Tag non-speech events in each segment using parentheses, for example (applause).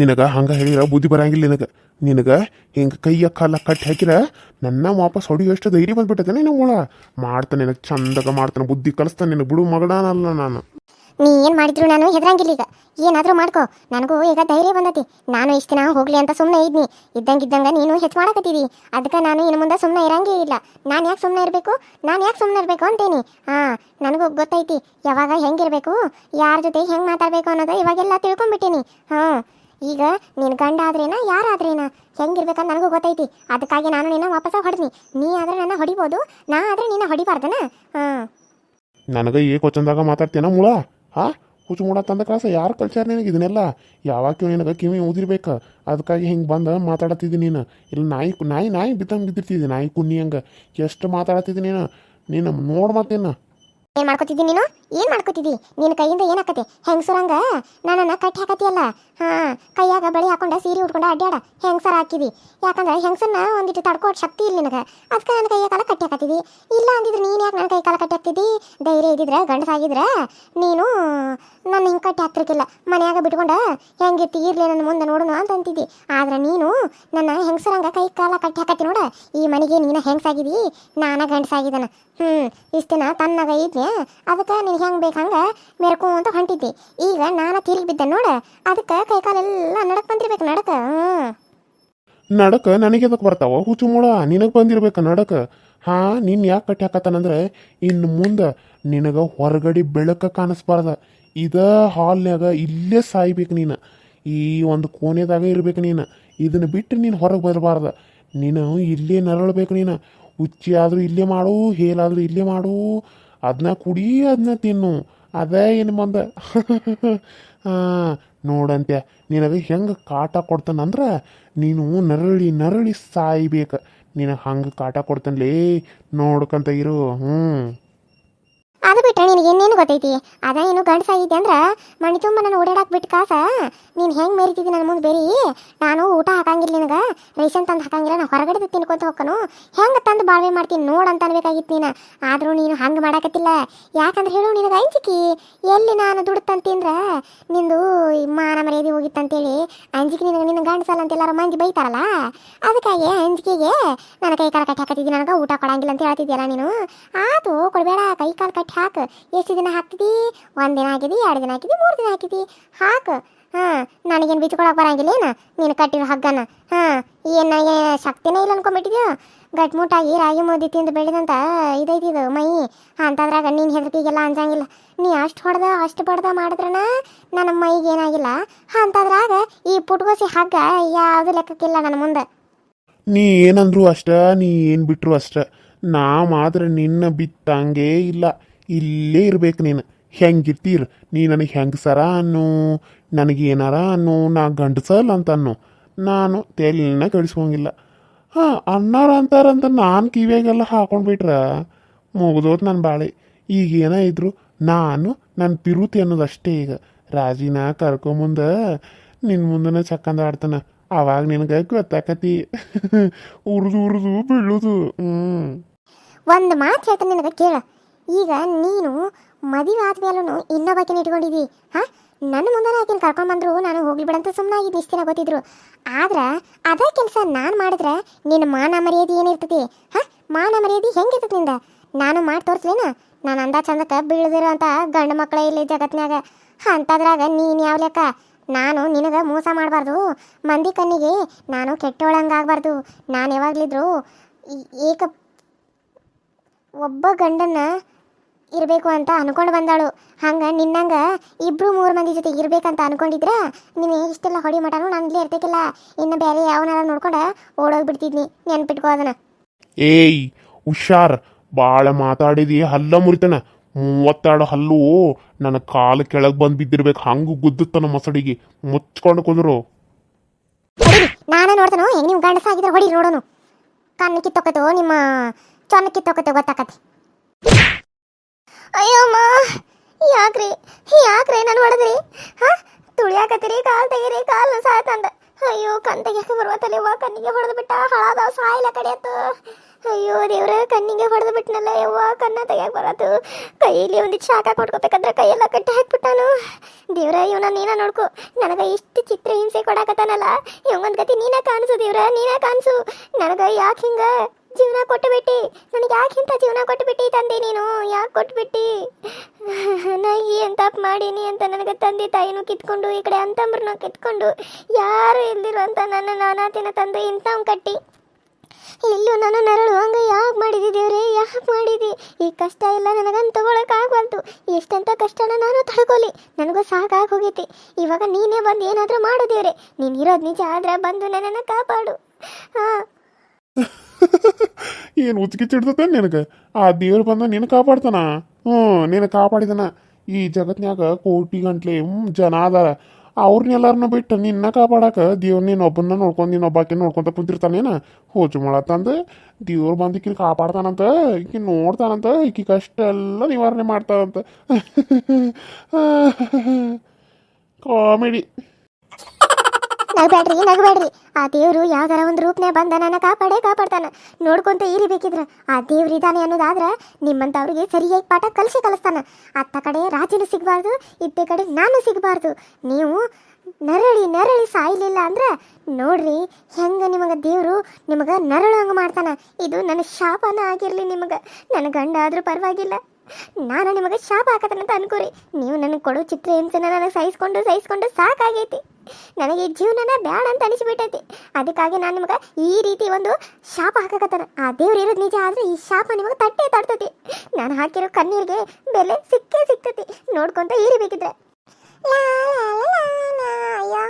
ನಿನಗ ಹಂಗ ಹೇಳಿರ ಬುದ್ಧಿ ಬರಂಗಿಲ್ಲ ನಿನಗ. ನಿನಗ ಹಿಂಗ ಕೈಯ ಕಾಲ ಕಟ್ಟಿ ಹಾಕಿರ ನನ್ನ ವಾಪಸ್ ಹೊಡಿಯೋ ಎಷ್ಟು ಧೈರ್ಯ ಬಂದ್ಬಿಟ್ಟದೆ ನಿನ್ನ ಒಳ ಮಾಡ್ತಾನೆ, ನಿನಗೆ ಚಂದಗ ಮಾಡ್ತಾನೆ, ಬುದ್ಧಿ ಕಲಿಸ್ತಾನೆ, ನಿನಗೆ ಬಿಡು ಮಗಡಾನಲ್ಲ ನಾನು. ನೀ ಏನು ಮಾಡಿದ್ರು ನಾನು ಹೆದರಂಗಿಲ್ಲ ಈಗ. ಏನಾದರೂ ಮಾಡ್ಕೋ. ನನಗೂ ಈಗ ಧೈರ್ಯ ಬಂದತಿ. ನಾನು ಇಷ್ಟು ದಿನ ಹೋಗ್ಲಿ ಅಂತ ಸುಮ್ಮನೆ ಇದ್ನಿ. ಇದ್ದಂಗಿದ್ದಂಗ ನೀನು ಹೆಚ್ಚು ಮಾಡಕತ್ತೀವಿ ಅದಕ್ಕೆ ನಾನು ಇನ್ನು ಮುಂದೆ ಸುಮ್ಮನೆ ಇರಂಗೇ ಇಲ್ಲ. ನಾನು ಯಾಕೆ ಸುಮ್ಮನೆ ಇರಬೇಕು? ನಾನು ಯಾಕೆ ಸುಮ್ಮನೆ ಇರಬೇಕು ಅಂತೇನಿ. ಹಾಂ, ನನಗೂ ಗೊತ್ತೈತಿ. ಯಾವಾಗ ಹೆಂಗಿರಬೇಕು? ಯಾರ ಜೊತೆ ಹೆಂಗೆ ಮಾತಾಡಬೇಕು ಅನ್ನೋದು ಇವಾಗೆಲ್ಲ ತಿಳ್ಕೊಂಡ್ಬಿಟ್ಟೇನಿ. ಹಾಂ ಈಗ ನಿನ್ನ ಗಂಡ ಆದ್ರೇನ ಯಾರಾದ್ರೇನ ಹೆಂಗಿರ್ಬೇಕಂತ ನನಗೂ ಗೊತ್ತೈತಿ. ಅದಕ್ಕಾಗಿ ನಾನು ನಿನ್ನ ವಾಪಸ್ ಹೊಡೆದ್ನಿ. ನೀ ಆದ್ರೆ ನನ್ನ ಹೊಡಿಬೋದು ನಾ ಆದ್ರೆ ನಿನ್ನ ಹೊಡಿಬಾರ್ದನ? ಹಾಂ. ನನಗೆ ಏ ಕೊಚ್ಚಂದಾಗ ಮಾತಾಡ್ತೀನ ಮುಳ? ಹಾ? ಹುಚ್ಚು ಮೂಡ ತಂದ ಕ್ಲಾಸ ಯಾರು ಕಲ್ಚರ್ ನಿನಗೆ ಇದನ್ನೆಲ್ಲ? ಯಾವಾಗ ನಿನಗೆ ಕಿವಿ ಊದಿರ್ಬೇಕು. ಅದಕ್ಕಾಗಿ ಹಿಂಗೆ ಬಂದು ಮಾತಾಡತ್ತಿದ್ದಿ ನೀನು. ಇಲ್ಲ ನಾಯಿ ನಾಯಿ ನಾಯಿ ಬಿದ್ದಂಗೆ ಬಿದ್ದಿರ್ತಿದ್ದಿ ನಾಯಿ ಕುನ್ನಿ ಹಂಗೆ. ಎಷ್ಟು ಮಾತಾಡತ್ತಿದ್ದಿ ನೀನು? ನೀನು ನೋಡ್ ಮಾತೇನು ಏನು ಮಾಡ್ಕೊತಿದ್ದೀನಿ ನೀನು? ಏನ್ ಮಾಡ್ಕೊತಿದ್ದಿ ನಿನ್ನ ಕೈಯಿಂದ ಏನಾಕತಿ? ಹೆಂಗಸರಂಗ? ನನ್ನನ್ನ ಕಟ್ಟಿ ಹಾಕತಿಯಲ್ಲ? ಹಾ, ಕೈಯಾಗ ಬಳಿ ಹಾಕೊಂಡ ಸೀರೆ ಉಟ್ಕೊಂಡ ಅಡ್ಡಾಡ ಹೆಂಗಸರ ಹಾಕಿದಿ? ಯಾಕಂದ್ರೆ ಹೆಂಗಸನ್ನ ಒಂದಿಟ್ಟು ತಡ್ಕೋ ಶಕ್ತಿ ಇಲ್ಲ ನಿನಗ. ಅದಕ್ಕೆ ನನ್ನ ಕೈಯ ಕಾಲ ಕಟ್ಟಿ ಹಾಕತಿದಿ. ಇಲ್ಲ ಅಂದಿದ್ರೆ ನೀನು ಯಾಕೆ ನನ್ನ ಕೈ ಕಾಲ ಕಟ್ಟಿ ಹಾಕ್ತಿದ್ದಿ ಧೈರ್ಯ ಇದ್ದಿದ್ರೆ ಗಂಡಸಾಗಿದ್ರ ನೀನು ನನ್ನ ಹಿಂಗೆ ಕಟ್ಟಿ ಹಾಕ್ತಿರ್ಕಿಲ್ಲ. ಮನ್ಯಾಗ ಬಿಟ್ಕೊಂಡ ಹೆಂಗೆ ಇರ್ಲಿ ನನ್ನ ಮುಂದೆ ನೋಡೋಣ ಅಂತ ಅಂತಿದ್ದಿ. ಆದ್ರೆ ನೀನು ನನ್ನ ಹೆಂಗಸರಂಗ ಕೈ ಕಾಲ ಕಟ್ಟಿ ಹಾಕತಿ ನೋಡ. ಈ ಮನೆಗೆ ನೀನ ಹೆಂಗಸಾಗಿದಿ? ನಾನ ಗಂಡಸಾಗಿದ್ದಾನ. ಹ್ಞೂ ಇಷ್ಟು ದಿನ ತನ್ನಗ ಇದ್ನೆ ಅದಕ್ಕೆ ನೀನು ಹೆಂಗೆ ಬೇಕು ಹಂಗೆ ಮೆರ್ಕೊ ಅಂತ ಹೊಂಟಿದ್ದಿ. ಈಗ ನಾನು ತಿರುಗಿ ಬಿದ್ದೆ ನೋಡ, ಅದಕ್ಕೆ ಕೈ ಕಾಲೆಲ್ಲ ನಡಕ್ ಬಂದಿರ್ಬೇಕು ನಡಕ ಹ್ಞೂ ನಡಕ ನನಗೆ ಅದಕ್ಕೆ ಬರ್ತಾವ? ಹುಚ್ಚು ಮೂಳ, ನಿನಗೆ ಬಂದಿರ್ಬೇಕು ನಡಕ. ಹಾ, ನೀನು ಯಾಕೆ ಕಟ್ಟಿ ಹಾಕತ್ತಾನಂದ್ರೆ ಇನ್ನು ಮುಂದೆ ನಿನಗೆ ಹೊರಗಡೆ ಬೆಳಕ ಕಾಣಿಸ್ಬಾರ್ದ. ಇದ ಹಾಲ್ನ್ಯಾಗ ಇಲ್ಲೇ ಸಾಯ್ಬೇಕು ನೀನು. ಈ ಒಂದು ಕೋಣೆದಾಗ ಇರ್ಬೇಕು ನೀನು. ಇದನ್ನು ಬಿಟ್ಟು ನೀನು ಹೊರಗೆ ಬರಬಾರ್ದ. ನೀನು ಇಲ್ಲೇ ನರಳಬೇಕು ನೀನು. ಹುಚ್ಚಿ ಆದರೂ ಇಲ್ಲೇ ಮಾಡು ಹೇಲಾದರೂ ಇಲ್ಲೇ ಮಾಡು. ಅದನ್ನ ಕುಡಿ ಅದನ್ನ ತಿನ್ನು. ಅದೇ ಏನು ಮಂದ? (laughs) ನೋಡಂತ್ಯ ಅದು ಹೆಂಗೆ ಕಾಟ ಕೊಡ್ತಾನಂದ್ರೆ ನೀನು ನರಳಿ ನರಳಿ ಸಾಯ್ಬೇಕು. ನಿನಗೆ ಹಂಗೆ ಕಾಟ ಕೊಡ್ತಾನಲೇ, ನೋಡ್ಕಂತ ಇರು ಹ್ಞೂ ಅದು ಬಿಟ್ರೆ ನಿನಗೆ ಇನ್ನೇನು ಗೊತ್ತೈತಿ? ಅದ ಏನು ಗಂಡಸಾಗಿದ್ದೆ ಅಂದ್ರೆ ಮಣಿ ತುಂಬ ನಾನು ಓಡಾಡಕ್ ಬಿಟ್ಟು ಕಾಸ. ನೀನು ಹೆಂಗೆ ಮೇರಿತಿದ್ದಿ ನನ್ನ ಮುಂದೆ ಬೇರಿ? ನಾನು ಊಟ ಹಾಕಂಗಿಲ್ಲ ನಿನಗೆ, ರೇಷನ್ ತಂದು ಹಾಕಂಗಿಲ್ಲ ನಾನು ಹೊರಗಡೆ ತಿನ್ಕೊಂತ ಹೋಗ್ಕನು ಹೆಂಗೆ ತಂದು ಬಾಳ್ವೆ ಮಾಡ್ತೀನಿ ನೋಡು ಅಂತ ಅನ್ಬೇಕಾಗಿತ್ತು ನೀನು. ಆದರೂ ನೀನು ಹಂಗೆ ಮಾಡಕತ್ತಿಲ್ಲ. ಯಾಕಂದ್ರೆ ಹೇಳು ನಿನಗೆ ಅಂಜಿಕಿ, ಎಲ್ಲಿ ನಾನು ದುಡ್ತಂತಿಂದ್ರೆ ನಿಂದು ಮಾನ ಮರ್ಯಾದೆ ಹೋಗಿತ್ತಂತೇಳಿ. ಅಂಜಿಕೆ ನಿನಗೆ ನಿನ್ನ ಗಂಡಸಲ್ಲ ಅಂತ ಎಲ್ಲರೂ ಮಂದಿ ಬೈತಾರಲ್ಲ? ಅದಕ್ಕಾಗಿ ಅಂಜಿಕೆಗೆ ನನ್ನ ಕೈ ಕಾಲು ಕಟ್ಟಿ ಹಾಕತ್ತಿದ್ದಿ, ನನಗೆ ಊಟ ಕೊಡಂಗಿಲ್ಲ ಅಂತ ಹೇಳ್ತಿದ್ದೀಯಲ್ಲ ನೀನು. ಆತು ಕೊಡಬೇಡ, ಕೈ ಕಾಲು ಕಟ್ಟಿ ಹಾಕು. ಎಷ್ಟು ದಿನ ಹಾಕ್ತಿದ್ದಿ ಒಂದು ದಿನ ಹಾಕಿದಿ, ಎರಡು ದಿನ ಹಾಕಿದಿ, ಮೂರು ದಿನ ಹಾಕಿದಿ. ಹಾಕು. ಹಾಂ, ನನಗೇನು ಬಿಚ್ಕೊಳಕ್ಕೆ ಬರಂಗಿಲ್ಲ ಏನು? ನೀನು ಕಟ್ಟಿರೋ ಹಗ್ಗನ. ಹಾಂ, ಏನು ಶಕ್ತಿನೇ ಇಲ್ಲ ಅನ್ಕೊಂಬಿಟ್ಟಿದ್ಯೋ ಗಟ್ಮುಟ್ಟಾಗಿ ರಾಗಿ ಮೋದಿ ತಿಂದು ಬೆಳೆದಂತ ಇದೈತಿದು ಮೈ. ಅಂತದ್ರಾಗ ನೀನು ಹೆದರಿಕೆಗೆಲ್ಲ ಅಂಜಂಗಿಲ್ಲ. ನೀ ಅಷ್ಟು ಹೊಡೆದ, ಅಷ್ಟು ಬಡ್ದ ಮಾಡಿದ್ರನ ನನ್ನ ಮೈಗೆ ಏನಾಗಿಲ್ಲ. ಅಂತದ್ರಾಗ ಈ ಪುಟ್ಗೋಸಿ ಹಗ್ಗ ಯಾವುದು ಲೆಕ್ಕಕ್ಕಿಲ್ಲ ನನ್ನ ಮುಂದೆ. ನೀ ಏನಂದ್ರು ಅಷ್ಟ, ನೀ ಏನು ಬಿಟ್ರು ಅಷ್ಟ. ನಾ ಮಾತ್ರ ನಿನ್ನ ಬಿತ್ತಂಗೇ ಇಲ್ಲ. ಇಲ್ಲೇ ಇರ್ಬೇಕು ನೀನು. ಹೆಂಗಿರ್ತೀರ? ನೀ ನನಗೆ ಹೆಂಗೆ ಸರ ಅನ್ನು? ನನಗೆ ಏನಾರ ಅನ್ನು? ನಾ ಗಂಡಸಲ್ಲ ಅಂತ ಅನ್ನು? ನಾನು ತೆಲಿನ ಕಳಿಸ್ಕೊಂಗಿಲ್ಲ. ಹಾಂ, ಅಣ್ಣಾರ ಅಂತಾರಂತ ನಾನು ಕಿವಿಯಾಗೆಲ್ಲ ಹಾಕೊಂಡ್ಬಿಟ್ರ? ಮುಗ್ದೋತ್ ನನ್ನ ಬಾಳೆ. ಈಗ ಏನ ಇದ್ರು? ನಾನು ನನ್ನ ಪಿರುತಿ ಅನ್ನೋದು ಅಷ್ಟೇ ಈಗ. ರಾಜಿನ ಕರ್ಕೊಂಬಂದ ನಿನ್ನ ಮುಂದನ ಚಕ್ಕಂದ ಆಡ್ತಾನೆ. ಅವಾಗ ನಿನಗೆ ಗೊತ್ತಾಕತಿ. ಉರ್ದು ಉರ್ದು, ಬೀಳುದು. ಹ್ಞೂ ಒಂದು ಮಾತು ಹೇಳ್ತಾನೆ ನಿನಗೆ, ಕೇಳ. ಈಗ ನೀನು ಮದುವೆ ಆದ್ಮೇಲೂ ಇನ್ನೊಬ್ಬಾಕಿನ ಇಟ್ಕೊಂಡಿದ್ದಿ. ಹಾ? ನನ್ನ ಮುಂದೆ ಆಕಿನ ಕರ್ಕೊಂಡ್ಬಂದ್ರು ನಾನು ಹೋಗ್ಲಿ ಬಿಡಂತ ಸುಮ್ಮನಾಗಿದ್ದು ಇಷ್ಟು ದಿನ ಗೊತ್ತಿದ್ರು. ಆದ್ರೆ ಅದೇ ಕೆಲಸ ನಾನು ಮಾಡಿದ್ರೆ ನಿನ್ನ ಮಾನ ಮರ್ಯಾದೆ ಏನಿರ್ತತಿ? ಹಾ? ಮಾನ ಮರ್ಯಾದೆ ಹೆಂಗಿರ್ತತಿ ನಿಂದ? ನಾನು ಮಾಡಿ ತೋರಿಸ್ಲೇನ? ನಾನು ಅಂದ ಚಂದಕ್ಕೆ ಬೀಳದಿರೋ ಅಂತ ಗಂಡು ಮಕ್ಕಳೇ ಇಲ್ಲಿ ಜಗತ್ನ್ಯಾಗ. ಅಂಥದ್ರಾಗ ನೀನು ಯಾವ ಲೆಕ್ಕ? ನಾನು ನಿನಗೆ ಮೋಸ ಮಾಡಬಾರ್ದು. ಮಂದಿ ಕಣ್ಣಿಗೆ ನಾನು ಕೆಟ್ಟೋಳಂಗಾಗಬಾರ್ದು. ನಾನು ಯಾವಾಗಲಿದ್ರು ಏಕ ಒಬ್ಬ ಗಂಡನ್ನ ಇರಬೇಕು ಅಂತ ಅನ್ಕೊಂಡು ಬಂದಾಳು. ಹಂಗೆ ನಿನ್ನಂಗ ಇಬ್ರು ಮೂರು ಮಂದಿ ಜೊತೆ ಇರ್ಬೇಕಂತ ಅನ್ಕೊಂಡಿದ್ರ ನೀನು ಇಷ್ಟೆಲ್ಲ ಹೊಡಿ ಮಟನು ನಾನು ಇಲ್ಲೇ ಇರ್ಬೇಕಿಲ್ಲ ಇನ್ನು ಬೇರೆ ಯಾವನಾರ ನೋಡ್ಕೊಂಡು ಓಡೋಗ್ಬಿಡ್ತಿದ್ನಿ. ನೆನ್ಪಿಟ್ಕೋ ಅದನ್ನ. ಏಯ್ ಹುಷಾರ್. ಭಾಳ ಮಾತಾಡಿದಿ. ಹಲ್ಲ ಮುರಿತನ. ಮೂವತ್ತೆರಡು ಹಲ್ಲು. ನನ್ನ ಕಾಲು ಕೆಳಗೆ ಬಂದು ಬಿದ್ದಿರ್ಬೇಕು. ಹಂಗು ಗುದ್ದುತ್ತನ ಮಸಡಿಗೆ. ಮುಚ್ಕೊಂಡು ಕುಂದ್ರು. ನಾನೇ ನೋಡ್ತಾನೋ? ಹೆಂಗೆ ನೀವು ಗಂಡಸಾಗಿದ್ರೆ ಹೊಡಿ ನೋಡೋನು. ಕಣ್ಣು ಕಿತ್ತೋಕತ್ತೋ? ನಿಮ್ಮ ಚೊನ್ನ ಕಿತ್ತೋಕತ್ತೋ ಗೊತ್ತಾಕತಿ ಅಯ್ಯಮ್ಮ ಯಾಕ್ರಿ ಯಾಕ್ರಿ ನಾನು ಹೊಡೆದ್ರಿ ಹಾ, ತುಳಿಯಾಕತ್ತೀರಿ ಕಾಲು ತೆಗೀರಿ, ಕಾಲು ಸಾಯ್ತಂದ ಅಯ್ಯೋ, ಕಣ್ ತೆಗಿಯಕ್ಕೆ ಬರ್ವತ್ತಲ್ಲ ಯವ್ವ, ಕಣ್ಣಿಗೆ ಹೊಡೆದು ಬಿಟ್ಟ ಹಾಳಾದವ ಸಾಯಿಲ್ಲ ಕಡಿಯತ್ತು ಅಯ್ಯೋ ದೇವ್ರ, ಕಣ್ಣಿಗೆ ಹೊಡೆದು ಬಿಟ್ಟನಲ್ಲ ಯವ್ವ, ಕಣ್ಣ ತೆಗಿಯಕ್ಕೆ ಬರತ್ತು. ಕೈಯಲ್ಲಿ ಒಂದು ಶಾಖ ಕೊಟ್ಕೋಬೇಕಂದ್ರೆ ಕೈಯೆಲ್ಲ ಕಟ್ಟಿ ಹಾಕ್ಬಿಟ್ಟಾನು. ದೇವ್ರ, ಇವನ ನೀನ ನೋಡ್ಕೊ. ನನಗೆ ಇಷ್ಟು ಚಿತ್ರ ಹಿಂಸೆ ಕೊಡಾಕತ್ತಾನಲ್ಲ. ಇವಂಗೊಂದು ಗತಿ ನೀನ ಕಾಣಿಸು ದೇವ್ರ, ನೀನ ಕಾಣಿಸು. ನನಗೆ ಯಾಕೆ ಹಿಂಗ? ಜೀವನ ಕೊಟ್ಟುಬಿಟ್ಟಿ. ನನಗೆ ಯಾಕೆ ಇಂಥ ಜೀವನ ಕೊಟ್ಟುಬಿಟ್ಟಿ ತಂದೆ ನೀನು? ಯಾಕೆ ಕೊಟ್ಬಿಟ್ಟಿ? ನಾ ಈ ಅಂತ ಮಾಡೀನಿ ಅಂತ ನನಗೆ ತಂದೆ ತಾಯಿನೂ ಕಿತ್ಕೊಂಡು, ಈ ಕಡೆ ಅಂತಂಬ್ರನ್ನ ಕಿತ್ಕೊಂಡು, ಯಾರು ಇಲ್ದಿರುವಂತ ನನ್ನ ನಾನಾತಿನ ತಂದೆ ಇಂಥವ್ ಕಟ್ಟಿ. ಎಲ್ಲೂ ನಾನು ನರಳು, ಹಂಗ ಯಾಕೆ ಮಾಡಿದಿ ದೇವ್ರೆ, ಯಾಕೆ ಮಾಡಿದಿ? ಈ ಕಷ್ಟ ಎಲ್ಲ ನನಗಂತ ಆಗ್ಬಾರ್ದು ಎಷ್ಟಂತ ಕಷ್ಟನ ನಾನು ತಡ್ಕೊಲಿ. ನನಗೂ ಸಾಕಾಗಿ ಹೋಗೈತಿ. ಇವಾಗ ನೀನೇ ಬಂದು ಏನಾದರೂ ಮಾಡು ದೇವ್ರೆ. ನೀನು ಇರೋದು ನಿಜ ಆದ್ರೆ ಬಂದು ನನ್ನನ್ನು ಕಾಪಾಡು. ಹಾಂ. (laughs) ಏನು ಉಚ್ಚಿಗೆ ಚಿಡ್ತತೆ ನಿನಗೆ? ಆ ದೇವ್ರು ಬಂದ ನಿನ್ನ ಕಾಪಾಡ್ತಾನ? ಹ್ಞೂ ನಿನ್ನ ಕಾಪಾಡಿದನ. ಈ ಜಗತ್ನ್ಯಾಗ ಕೋಟಿ ಗಂಟ್ಲೆ ಜನ ಅದಾರ. ಅವ್ರನ್ನೆಲ್ಲರನ್ನ ಬಿಟ್ಟು ನಿನ್ನ ಕಾಪಾಡಕ ದೇವ್ರ ನೀನು ಒಬ್ಬನ್ನ ನೋಡ್ಕೊಂಡು ನೀನು ಒಬ್ಬಾಕಿ ನೋಡ್ಕೊಂತ ಕುಂತಿರ್ತಾನೇನ? ಹೋಚು ಮಾಡತ್ತಂದ ದೇವ್ರು ಬಂದು ಈಕಿನ ಕಾಪಾಡ್ತಾನಂತ ಈಕಿ ನೋಡ್ತಾನಂತ, ಈಕಿ ಕಷ್ಟ ಎಲ್ಲ ನಿವಾರಣೆ ಮಾಡ್ತಾನಂತ. (laughs) ಕಾಮಿಡಿ. ನಗಬೇಡ್ರಿ ನಗಬೇಡ್ರಿ ಆ ದೇವ್ರು ಯಾವ್ದಾರ ಒಂದು ರೂಪನೇ ಬಂದ ನನ್ನ ಕಾಪಾಡೇ ಕಾಪಾಡ್ತಾನ. ನೋಡ್ಕೊಂತ ಇರಿಬೇಕಿದ್ರ. ಆ ದೇವ್ರು ಇದಾನೆ ಅನ್ನೋದಾದ್ರ ನಿಮ್ಮಂತವ್ರಿಗೆ ಸರಿಯಾಗಿ ಪಾಠ ಕಲಿಸಿ ಕಲಸ್ತಾನ. ಅತ್ತ ಕಡೆ ರಾಜನು ಸಿಗಬಾರ್ದು, ಇತ್ತ ಕಡೆ ನಾನು ಸಿಗಬಾರ್ದು. ನೀವು ನರಳಿ ನರಳಿ ಸಾಯ್ಲಿಲ್ಲ ಅಂದ್ರೆ ನೋಡ್ರಿ ಹೆಂಗ ನಿಮಗೆ ದೇವರು ನಿಮಗೆ ನರಳು ಹಂಗೆ ಮಾಡ್ತಾನೆ. ಇದು ನನ್ನ ಶಾಪನ ಆಗಿರಲಿ ನಿಮಗೆ. ನನ್ನ ಗಂಡ ಆದರೂ ಪರವಾಗಿಲ್ಲ. ನಾನು ನಿಮಗೆ ಶಾಪ ಹಾಕತನಂತ ಅನ್ಕೋರಿ. ನೀವು ನನಗೆ ಕೊಡೋ ಚಿತ್ರ ಹಿಂಸೆನ ನನಗೆ ಸಹಿಸ್ಕೊಂಡು ಸಹಿಸ್ಕೊಂಡು ಸಾಕಾಗೈತಿ. ನನಗೆ ಈ ಜೀವನನ ಬ್ಯಾಡ ಅಂತ ಅನಿಸ್ಬಿಟ್ಟೈತಿ. ಅದಕ್ಕಾಗಿ ನಾನು ನಿಮಗೆ ಈ ರೀತಿ ಒಂದು ಶಾಪ ಹಾಕಕತ್ತಾನ ಆ ದೇವ್ರು ಇರೋದು ನಿಜ ಆದ್ರೆ ಈ ಶಾಪ ನಿಮಗೆ ತಟ್ಟೆ ತಡ್ತತಿ ನಾನು ಹಾಕಿರೋ ಕಣ್ಣೀರಿಗೆ ಬೆಲೆ ಸಿಕ್ಕೇ ಸಿಕ್ತತಿ. ನೋಡ್ಕೊಂತ ಇರಿಬೇಕಿದ್ರೆ ಅಯ್ಯೋ.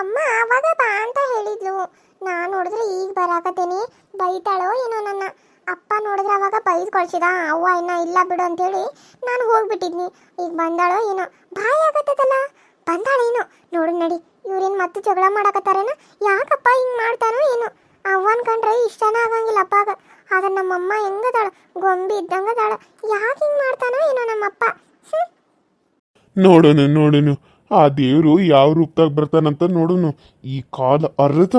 ಅಮ್ಮ ಅವಾಗ ಬಾ ಅಂತ ಹೇಳಿದ್ಲು. ನಾನು ನೋಡಿದ್ರೆ ಈಗ ಬರಾಕತ್ತೇನಿ. ಬೈತಾಳೋ ಏನೋ ನನ್ನ. ಅಪ್ಪ ನೋಡಿದ್ರೆ ಅವಾಗ ಬೈದ್ ಕಳ್ಸಿದ, ಅವ್ವ ಇನ್ನ ಇಲ್ಲ ಬಿಡು ಅಂತೇಳಿ ನಾನು ಹೋಗ್ಬಿಟ್ಟಿದ್ನಿ. ಈಗ ಬಂದಾಳೋ ಏನೋ, ಬಾಯಿ ಆಗತ್ತದಲ್ಲ? ಬಂದಾಳೇನೋ ನೋಡು ನಡಿ, ಇವ್ರೇನು ಮತ್ತೆ ಜಗಳ ಮಾಡಕತ್ತಾರೇನ? ಯಾಕಪ್ಪ ಹಿಂಗೆ ಮಾಡ್ತಾನೋ ಏನೋ? ಅವ್ವನ್ ಕಂಡ್ರೆ ಇಷ್ಟನ ಆಗಂಗಿಲ್ಲ ಅಪ್ಪಾಗ. ಆದ್ರೆ ನಮ್ಮಮ್ಮ ಹೆಂಗದಾಳ? ಗೊಂಬಿ ಇದ್ದಂಗದಾಳ. ಯಾಕೆ ಹಿಂಗೆ ಮಾಡ್ತಾನೋ ಏನೋ ನಮ್ಮಪ್ಪ. ನೋಡೋಣ ನೋಡೋಣ ಆ ದೇವರು ಯಾವ ರೂಪದಾಗ ಬರ್ತಾನಂತ ನೋಡೋಣ ಈ ಕಾಲ ಅರ್ಧ.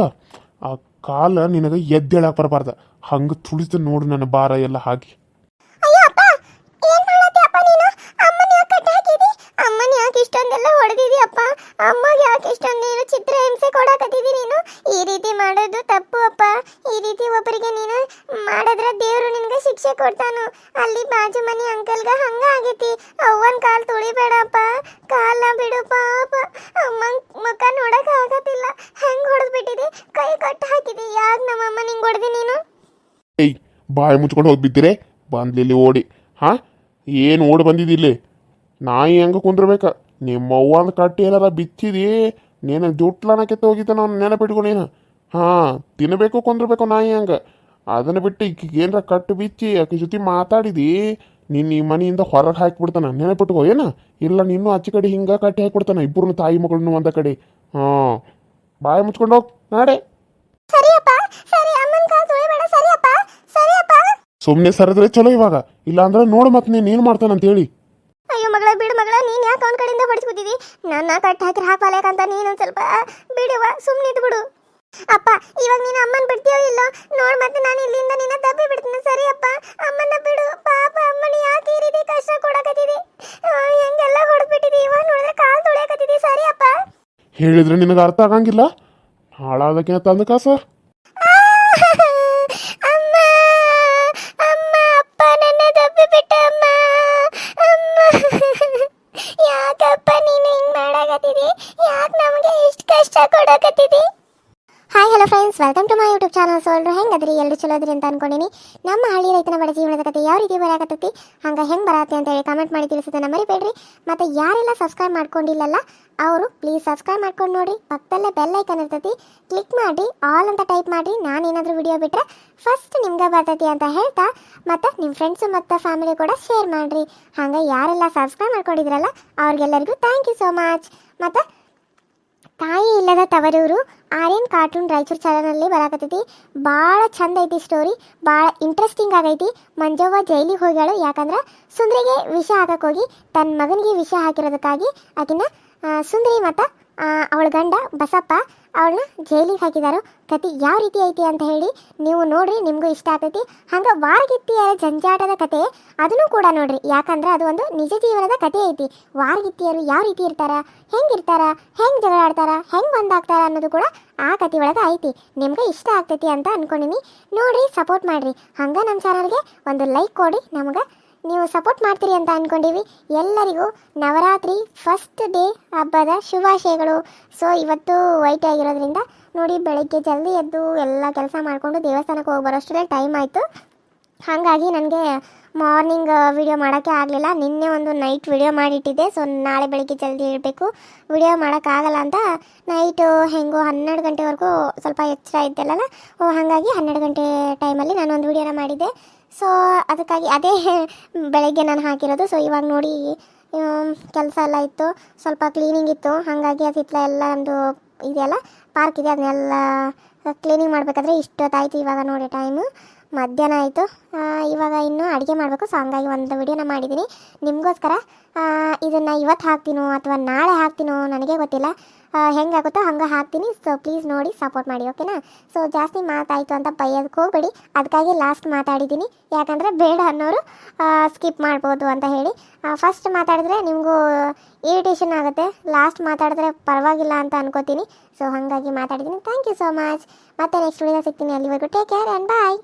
ಆ ಕಾಲ ನಿನಗೆ ಎದ್ದೇಳಕ್ಕೆ ಬರಬಾರ್ದ. ಹಂಗೆ ತುಳಿದು ನೋಡು ನನ್ನ ಭಾರ ಎಲ್ಲ ಹಾಕಿ ಇಷ್ಟೊಂದೆಲ್ಲ ಹೊಡೆದಿದಿ ಅಪ್ಪ? ಅಮ್ಮಗೆ ಯಾಕೆ ನೀನು ಚಿತ್ರ ಹಿಂಸೆ ಕೊಡಕತ್ತಿದಿ ನೀನು? ಈ ರೀತಿ ಮಾಡೋದು ತಪ್ಪು ಅಪ್ಪ. ಈ ರೀತಿ ಒಬ್ಬರಿಗೆ ನೀನು ಮಾಡಿದ್ರೆ ದೇವ್ರು ನಿನ್ಗೆ ಶಿಕ್ಷೆ ಕೊಡ್ತಾನು. ಅಲ್ಲಿ ಬಾಜು ಮನೆ ಅಂಕಲ್ಗ ಹಂಗ ಆಗೈತಿ. ಅವ್ವನ್ ಕಾಲ್ ತುಳಿಬೇಡಪ್ಪ ಕಾಲ ಬಿಡು ಪಾಪ. ಅಮ್ಮನ್ ಮುಖ ನೋಡಕ್ ಆಗತ್ತಿಲ್ಲ. ಹೆಂಗ್ ಹೊಡೆದ್ಬಿಟ್ಟಿದೆ? ಕೈ ಕಟ್ಟ ಹಾಕಿದೆ. ಯಾಕೆ ನಮ್ಮಮ್ಮ ನಿಂಗೆ ಹೊಡೆದಿ ನೀನು ಏಯ್ ಬಾಯಿ ಮುಚ್ಕೊಂಡು ಹೋಗಿ ಬಿದ್ದಿರೆ ಬಂದ್ಲಿಲ್ಲಿ ಓಡಿ. ಹಾಂ, ಏನು ಓಡಿ ಬಂದಿದ್ದಿಲ್ಲಿ ನಾಯಿ ಹೆಂಗೆ ಕುಂದ್ರಬೇಕ? ನಿಮ್ಮ ಅವ್ವಂದು ಕಟ್ಟಿ ಏನಾರ ಬಿಚ್ಚಿದಿ ನೀನು ಜುಟ್ಲನ ಕೆತ್ತ ಹೋಗಿದ್ದೆ ನಾನು ನೆನಪಿಟ್ಕೊ ನೀನು? ಹಾಂ ತಿನ್ನಬೇಕು ಕುಂದ್ರಬೇಕು ನಾಯಿ ಹಂಗೆ. ಅದನ್ನು ಬಿಟ್ಟು ಈಕಿಗೆ ಏನಾರ ಕಟ್ಟು ಬಿಚ್ಚಿ ಆಕೆ ಜೊತೆ ಮಾತಾಡಿದಿ ನಿನ್ನ ಈ ಮನೆಯಿಂದ ಹೊರಗೆ ಹಾಕಿಬಿಡ್ತಾನ. ನೆನಪಿಟ್ಕೋ, ಏನ? ಇಲ್ಲ ನೀನು ಆಚೆ ಕಡೆ ಹಿಂಗೆ ಕಟ್ಟಿ ಹಾಕಿಬಿಡ್ತಾನೆ ಇಬ್ಬರನ್ನ ತಾಯಿ ಮಗಳನ್ನೂ ಒಂದ ಕಡೆ. ಹಾಂ, ಬಾಯಿ ಮುಚ್ಕೊಂಡು ಹೋಗಿ, ನಾಡೆ ಸರಿಯಪ್ಪ ಸರಿ ಅಮ್ಮನ ಕಾಲ್ ತುಳಿಬೇಡ ಸರಿಯಪ್ಪ ಸರಿಯಪ್ಪ ಸುಮ್ಮನೆ ಸರಿದ್ರೆ ಚಲೋ ಇವಾಗ. ಇಲ್ಲಾಂದ್ರೆ ನೋಡು ಮತ್ತೆ ನೀನು ಏನು ಮಾಡ್ತಾನಂತೇಳಿ ಅಯ್ಯೋ ಮಗಳ ಬಿಡು ಮಗಳ ನೀನ್ ಯಾಕೆ ಅವನ ಕಡೆಯಿಂದ ಹೊಡಿಸ್ಕೊತಿದಿ ನನ್ನ ಕಟ್ ಹಾಕಿ ಹಾಕ್ಬಾಲೇಕಂತ ನೀನು ಒಂದ್ ಸ್ವಲ್ಪ ಬಿಡುವ ಸುಮ್ಮನೆ ಬಿಡು ಅಪ್ಪ ಇವಾಗ ನೀನು ಅಮ್ಮನ ಬಿಡ್ತೀಯೋ ಇಲ್ಲೋ? ನೋಡ್ ಮತ್ತೆ ನಾನು ಇಲ್ಲಿಂದ ನಿನ್ನ ದಬ್ಬಿ ಬಿಡ್ತೀನಿ. ಸರಿ ಅಪ್ಪ ಅಮ್ಮನ ಬಿಡು. ಪಾಪ ಅಮ್ಮನ ಯಾಕೆ ಈ ರೀತಿ ಕಷ್ಟ ಕೊಡಕತ್ತಿದಿ? ಹೆಂಗೆಲ್ಲ ಹೊಡೆದ್ಬಿಟ್ಟಿದಿ? ಇವಾಗ ನೋಡಿದ್ರೆ ಕಾಲು ತೊಳೆಯಕತ್ತಿದಿ. ಸರಿ ಅಪ್ಪ. ಹೇಳಿದ್ರೆ ನಿನಗೆ ಅರ್ಥ ಆಗಂಗಿಲ್ಲ? ಹಾಳಾದಕ್ಕಿಂತ ತಂದ ಕಾಸ. ಸೊ ಎಲ್ಲರೂ ಚಲೋ ಅದ್ರಿ ಅಂತ ಅನ್ಕೊಂಡಿನಿ. ನಮ್ಮ ಹಳ್ಳಿ ರೈತನ ಬಡ ಜೀವನದ ಕತೆ ಯಾವ ರೀತಿ ಬರಾಕತ್ತೈತಿ ಹಂಗೆ ಹೆಂಗೆ ಬರತ್ತೆ ಅಂತ ಹೇಳಿ ಕಮೆಂಟ್ ಮಾಡಿ ತಿಳಿಸೋದನ್ನ ಮರಿಬೇಡ್ರಿ. ಮತ್ತು ಯಾರೆಲ್ಲ ಸಬ್ಸ್ಕ್ರೈಬ್ ಮಾಡ್ಕೊಂಡಿಲ್ಲಲ್ಲ, ಅವರು ಪ್ಲೀಸ್ ಸಬ್ಸ್ಕ್ರೈಬ್ ಮಾಡ್ಕೊಂಡು ನೋಡಿ ಪಕ್ಕದಲ್ಲೇ ಬೆಲ್ ಐಕನ್ ಇರ್ತೈತಿ. ಕ್ಲಿಕ್ ಮಾಡಿ ಆಲ್ ಅಂತ ಟೈಪ್ ಮಾಡಿ ನಾನು ಏನಾದರೂ ವಿಡಿಯೋ ಬಿಟ್ಟರೆ ಫಸ್ಟ್ ನಿಮ್ಗೆ ಬರ್ತೈತಿ ಅಂತ ಹೇಳ್ತಾ, ಮತ್ತು ನಿಮ್ಮ ಫ್ರೆಂಡ್ಸು ಮತ್ತು ಫ್ಯಾಮಿಲಿ ಕೂಡ ಶೇರ್ ಮಾಡಿರಿ. ಹಾಗೆ ಯಾರೆಲ್ಲ ಸಬ್ಸ್ಕ್ರೈಬ್ ಮಾಡ್ಕೊಂಡಿದ್ರಲ್ಲ, ಅವ್ರಿಗೆಲ್ಲರಿಗೂ ಥ್ಯಾಂಕ್ ಯು ಸೋ ಮಚ್ ಮತ್ತು ತಾಯಿ ಇಲ್ಲದ ತವರೂರು ಆರ್ಯನ್ ಕಾರ್ಟೂನ್ ರಾಯಚೂರು ಚಾನಲಲ್ಲಿ ಬರಾಕತ್ತೈತಿ. ಭಾಳ ಚಂದ ಐತಿ ಸ್ಟೋರಿ ಭಾಳ ಇಂಟ್ರೆಸ್ಟಿಂಗ್ ಆಗೈತಿ. ಮಂಜವ್ವ ಜೈಲಿಗೆ ಹೋಗ್ಯಾಳು, ಯಾಕಂದ್ರೆ ಸುಂದ್ರಿಗೆ ವಿಷ ಹಾಕಕ್ಕೆ ಹೋಗಿ ತನ್ನ ಮಗನಿಗೆ ವಿಷ ಹಾಕಿರೋದಕ್ಕಾಗಿ ಆಕಿನ ಸುಂದರಿ ಮತ್ತು ಅವಳ ಗಂಡ ಬಸಪ್ಪ ಅವಳನ್ನ ಜೈಲಿಗೆ ಹಾಕಿದಾರು. ಕತೆ ಯಾವ ರೀತಿ ಐತಿ ಅಂತ ಹೇಳಿ ನೀವು ನೋಡ್ರಿ, ನಿಮಗೂ ಇಷ್ಟ ಆಗ್ತೈತಿ. ಹಂಗೆ ವಾರಗಿತ್ತಿಯ ಜಂಜಾಟದ ಕತೆ ಅದನ್ನು ಕೂಡ ನೋಡ್ರಿ. ಯಾಕಂದ್ರೆ ಅದು ಒಂದು ನಿಜ ಜೀವನದ ಕತೆ ಐತಿ. ವಾರಗಿತ್ತಿಯರು ಯಾವ ರೀತಿ ಇರ್ತಾರ ಹೆಂಗಿರ್ತಾರ ಹೆಂಗೆ ಜಗಳ ಆಡ್ತಾರ, ಹೆಂಗೆ ಒಂದಾಗ್ತಾರ ಅನ್ನೋದು ಕೂಡ ಆ ಕತೆ ಒಳಗೆ ಐತಿ. ನಿಮ್ಗೆ ಇಷ್ಟ ಆಗ್ತೈತಿ ಅಂತ ಅನ್ಕೊಂಡಿನಿ. ನೋಡ್ರಿ ಸಪೋರ್ಟ್ ಮಾಡ್ರಿ. ಹಂಗ ನಮ್ಮ ಚಾನಲ್ಗೆ ಒಂದು ಲೈಕ್ ಕೊಡಿ, ನಮ್ಗೆ ನೀವು ಸಪೋರ್ಟ್ ಮಾಡ್ತೀರಿ ಅಂತ ಅಂದ್ಕೊಂಡಿವಿ ಎಲ್ಲರಿಗೂ ನವರಾತ್ರಿ ಫಸ್ಟ್ ಡೇ ಹಬ್ಬದ ಶುಭಾಶಯಗಳು. ಸೊ ಇವತ್ತು ವೈಟ್ ಆಗಿರೋದ್ರಿಂದ ನೋಡಿ ಬೆಳಗ್ಗೆ ಜಲ್ದಿ ಎದ್ದು ಎಲ್ಲ ಕೆಲಸ ಮಾಡಿಕೊಂಡು ದೇವಸ್ಥಾನಕ್ಕೆ ಹೋಗಿ ಬರೋಷ್ಟರಲ್ಲೇ ಟೈಮ್ ಆಯಿತು. ಹಾಗಾಗಿ ನನಗೆ ಮಾರ್ನಿಂಗ್ ವಿಡಿಯೋ ಮಾಡೋಕ್ಕೆ ಆಗಲಿಲ್ಲ. ನಿನ್ನೆ ಒಂದು ನೈಟ್ ವಿಡಿಯೋ ಮಾಡಿಟ್ಟಿದ್ದೆ. ಸೊ ನಾಳೆ ಬೆಳಿಗ್ಗೆ ಜಲ್ದಿ ಇರಬೇಕು. ವಿಡಿಯೋ ಮಾಡೋಕ್ಕಾಗಲ್ಲ ಅಂತ ನೈಟು ಹೆಂಗೋ ಹನ್ನೆರಡು ಗಂಟೆವರೆಗೂ ಸ್ವಲ್ಪ ಎಚ್ಚರ ಇದ್ದಲ್ಲ ಓ ಹಾಗಾಗಿ ಹನ್ನೆರಡು ಗಂಟೆ ಟೈಮಲ್ಲಿ ನಾನು ಒಂದು ವಿಡಿಯೋನ ಮಾಡಿದ್ದೆ. ಸೊ ಅದಕ್ಕಾಗಿ ಅದೇ (laughs) ಬೆಳಗ್ಗೆ ನಾನು ಹಾಕಿರೋದು. ಸೊ ಇವಾಗ ನೋಡಿ ಕೆಲಸ ಎಲ್ಲ ಇತ್ತು. ಸ್ವಲ್ಪ ಕ್ಲೀನಿಂಗ್ ಇತ್ತು. ಹಾಗಾಗಿ ಅದು ಹಿತ್ತಲ ಎಲ್ಲ ಒಂದು ಇದೆಯಲ್ಲ ಪಾರ್ಕ್ ಇದೆ. ಅದನ್ನೆಲ್ಲ ಕ್ಲೀನಿಂಗ್ ಮಾಡಬೇಕಾದ್ರೆ ಇಷ್ಟೊತ್ತಾಯ್ತು ಇವಾಗ ನೋಡಿ ಟೈಮು ಮಧ್ಯಾಹ್ನ ಆಯಿತು. ಇವಾಗ ಇನ್ನು ಅಡುಗೆ ಮಾಡಬೇಕು. ಸೊ ಹಂಗಾಗಿ ಒಂದು ವಿಡಿಯೋನ ಮಾಡಿದ್ದೀನಿ. ನಿಮಗೋಸ್ಕರ ಇದನ್ನು ಇವತ್ತು ಹಾಕ್ತೀನೋ ಅಥವಾ ನಾಳೆ ಹಾಕ್ತೀನೋ ನನಗೆ ಗೊತ್ತಿಲ್ಲ. ಹೆಂಗಾಗುತ್ತೋ ಹಂಗೆ ಹಾಕ್ತೀನಿ. ಸೊ ಪ್ಲೀಸ್ ನೋಡಿ ಸಪೋರ್ಟ್ ಮಾಡಿ ಓಕೆನಾ ಸೊ ಜಾಸ್ತಿ ಮಾತಾಯಿತು ಅಂತ ಬೈಯೋದಕ್ಕೆ ಹೋಗಬೇಡಿ. ಅದಕ್ಕಾಗಿ ಲಾಸ್ಟ್ ಮಾತಾಡಿದ್ದೀನಿ. ಯಾಕಂದರೆ ಬೇಡ ಅನ್ನೋರು ಸ್ಕಿಪ್ ಮಾಡ್ಬೋದು ಅಂತ ಹೇಳಿ. ಫಸ್ಟ್ ಮಾತಾಡಿದ್ರೆ ನಿಮಗೂ ಇರಿಟೇಷನ್ ಆಗುತ್ತೆ. ಲಾಸ್ಟ್ ಮಾತಾಡಿದ್ರೆ ಪರವಾಗಿಲ್ಲ ಅಂತ ಅನ್ಕೋತೀನಿ. ಸೊ ಹಾಗಾಗಿ ಮಾತಾಡಿದ್ದೀನಿ. ಥ್ಯಾಂಕ್ ಯು ಸೋ ಮಚ್ ಮತ್ತೆ ನೆಕ್ಸ್ಟ್ ವಿಡಿಯೋ ಸಿಗ್ತೀನಿ ಅಲ್ಲಿವರೆಗೂ. Take care and bye